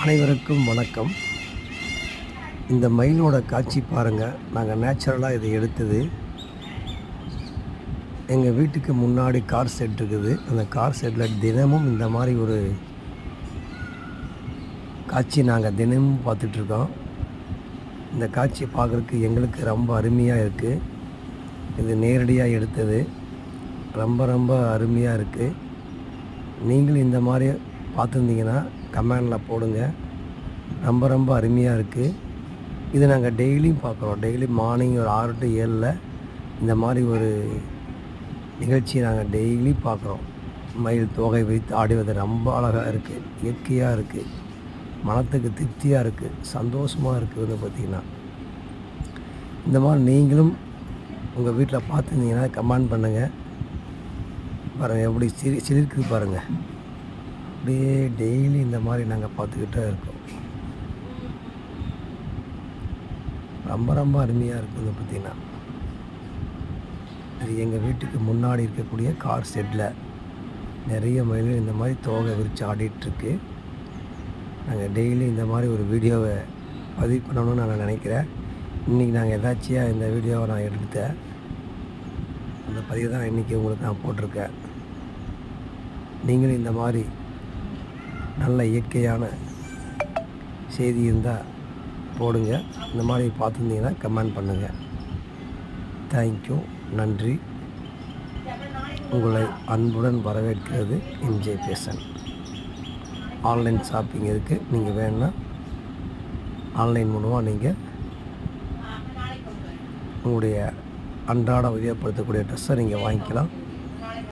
அனைவருக்கும் வணக்கம். இந்த மயிலோட காட்சி பாருங்கள் நாங்கள் நேச்சுரலாக இதை எடுத்தது. எங்கள் வீட்டுக்கு முன்னாடி கார் செட் இருக்குது. அந்த கார் செட்டில் தினமும் இந்த மாதிரி ஒரு காட்சி நாங்கள் தினமும் பார்த்துட்ருக்கோம் இந்த காட்சியை பார்க்குறதுக்கு எங்களுக்கு ரொம்ப அருமையாக இருக்குது இது நேரடியாக எடுத்தது. ரொம்ப ரொம்ப அருமையாக இருக்குது நீங்களும் இந்த மாதிரி பார்த்துருந்தீங்கன்னா கமெண்டில் போடுங்க. ரொம்ப ரொம்ப அருமையாக இருக்குது இது நாங்கள் டெய்லியும் பார்க்குறோம் டெய்லி மார்னிங் ஒரு ஆறு டு ஏழில் இந்த மாதிரி ஒரு நிகழ்ச்சியை நாங்கள் டெய்லி பார்க்குறோம் மயில் தொகை வைத்து ஆடுவது ரொம்ப அழகாக இருக்குது இயற்கையாக இருக்குது மனத்துக்கு திருப்தியாக இருக்குது சந்தோஷமாக இருக்குது வந்து பார்த்திங்கன்னா இந்த மாதிரி நீங்களும் உங்கள் வீட்டில் பார்த்துருந்தீங்கன்னா கமெண்ட் பண்ணுங்கள் பாருங்கள் எப்படி சிரி சிரிக்குது பாருங்கள் அப்படியே டெய்லி இந்த மாதிரி நாங்கள் பார்த்துக்கிட்டே இருக்கோம். ரொம்ப ரொம்ப அருமையாக இருக்குது பார்த்தீங்கன்னா. இது எங்கள் வீட்டுக்கு முன்னாடி இருக்கக்கூடிய கார் ஷெட்டில் நிறைய மயில்கள் இந்த மாதிரி தோகை விரித்து ஆடிட்டுருக்கு. நாங்கள் டெய்லி இந்த மாதிரி ஒரு வீடியோவை பதிவு பண்ணணும்னு நான் நினைக்கிறேன். இன்றைக்கி நாங்கள் எதாச்சியாக இந்த வீடியோவை நான் எடுத்தேன் அந்த பதிவு தான் இன்றைக்கி உங்களுக்கு நான் போட்டிருக்கேன். நீங்களும் இந்த மாதிரி நல்ல இயற்கையான செய்தி இருந்தால் போடுங்க. இந்த மாதிரி பார்த்துருந்தீங்கன்னா கமெண்ட் பண்ணுங்கள் தேங்க்யூ நன்றி. உங்களை அன்புடன் வரவேற்கிறது என்ஜே பேசன். ஆன்லைன் ஷாப்பிங் இருக்குது நீங்கள் வேணுன்னா ஆன்லைன் மூலமாக நீங்கள் உங்களுடைய அன்றாட உபயோகப்படுத்தக்கூடிய ட்ரெஸ்ஸை நீங்கள் வாங்கிக்கலாம்.